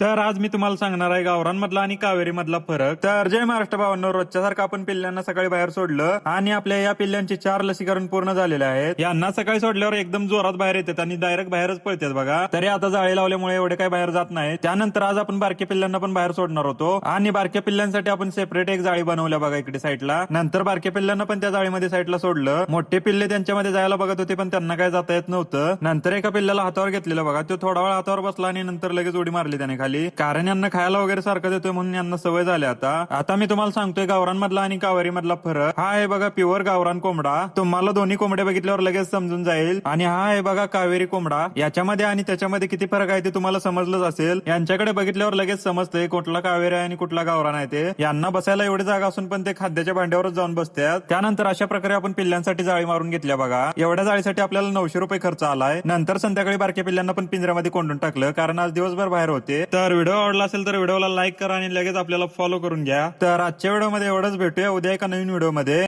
तर आज मी तुम्हाला सांगणार आहे गावरांमधला आणि कावेरी मधला फरक. तर जय महाराष्ट्र भावांनो रोजच्या सारखं आपण पिल्ल्यांना सकाळी बाहेर सोडलं आणि आपल्या या पिल्ल्यांचे चार लसीकरण पूर्ण झालेले आहेत. यांना सकाळी सोडल्यावर एकदम जोरात बाहेर येतात आणि डायरेक्ट बाहेरच पळतात बघा. तरी आता जाळी लावल्यामुळे एवढे काही बाहेर जात नाही त्यानंतर आज आपण बारक्या पिल्ल्यांना पण बाहेर सोडणार होतो. आणि बारक्या पिल्ल्यांसाठी आपण सेपरेट एक जाळी बनवल्या बघा इकडे साईडला नंतर बारक्या पिल्ल्यांना पण त्या जाळीमध्ये साईडला सोडलं. मोठे पिल्ले त्यांच्यामध्ये जायला बघत होते पण त्यांना काय जाता येत नव्हतं. नंतर एका पिल्ल्याला हातावर घेतलेलं बघा. तो थोडा वेळ हातावर बसला आणि नंतर लगेच उडी मारली त्याने खाली. कारण यांना खायला वगैरे सारखं देतोय म्हणून यांना सवय झाली आता. आता मी तुम्हाला सांगतोय गावरांमधला आणि कावेरी मधला फरक. हा आहे बघा प्युअर गावरान कोंबडा. तुम्हाला दोन्ही कोंबडे बघितल्यावर लगेच समजून जाईल. आणि हा आहे बघा कावेरी कोंबडा. याच्यामध्ये आणि त्याच्यामध्ये किती फरक आहे ते तुम्हाला समजलंच असेल. यांच्याकडे बघितल्यावर लगेच समजतंय कुठला कावेरी आहे आणि कुठला गावरान आहे ते. यांना बसायला एवढी जागा असून पण ते खाद्याच्या भांड्यावरच जाऊन बसतात. त्यानंतर अशा प्रकारे आपण पिल्ल्यांसाठी जाळी मारून घेतल्या बघा. एवढ्या जाळीसाठी आपल्याला नऊशे रुपये खर्च आलाय. नंतर संध्याकाळी बारक्या पिल्ल्यांना पण पिंजऱ्यामध्ये कोंडून टाकलं. कारण आज दिवसभर बाहेर होते. तर व्हिडिओ आवडला असेल तर व्हिडिओला लाईक करा आणि लगेच आपल्याला फॉलो करून घ्या. तर आजच्या व्हिडिओमध्ये एवढंच. भेटूया उद्या एका नवीन व्हिडिओमध्ये.